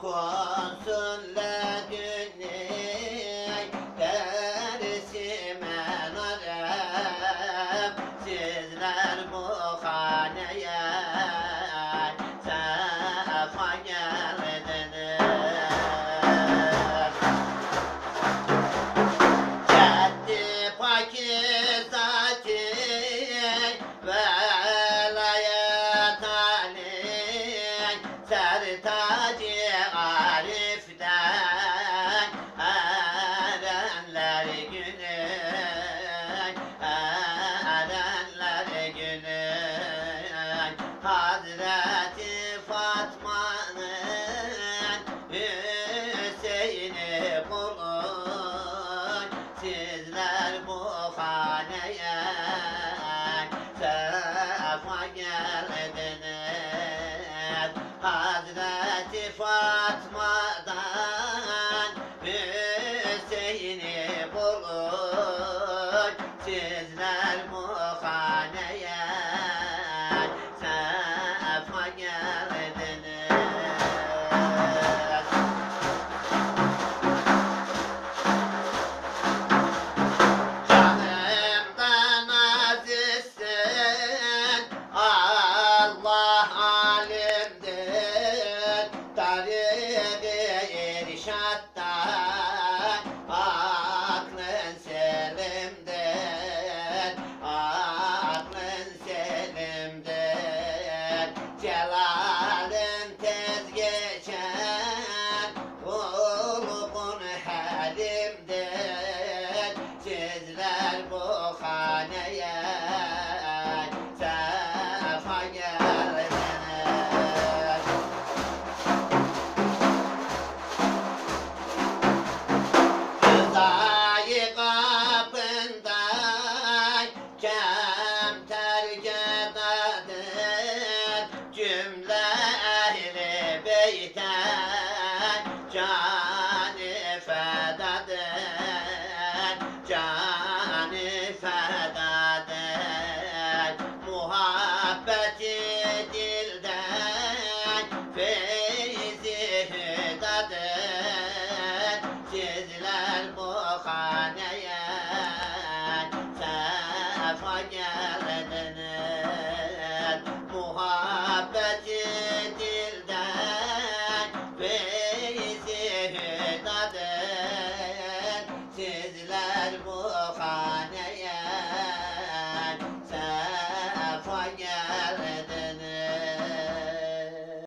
Okusun ledünni dersime narem Sizler bu Hazreti Fatma'nın Hüseyin'i bulun. Sizler bu haneye sefa geldiniz. Hazreti Fatma'dan Hüseyin'i bulun. Sizler Cümle ehli beyten canı fedadır Canı fedadır Muhabbeti dilden feyzi hüdadır Sizler bu haneye sefa geldiniz 不怕百千艰。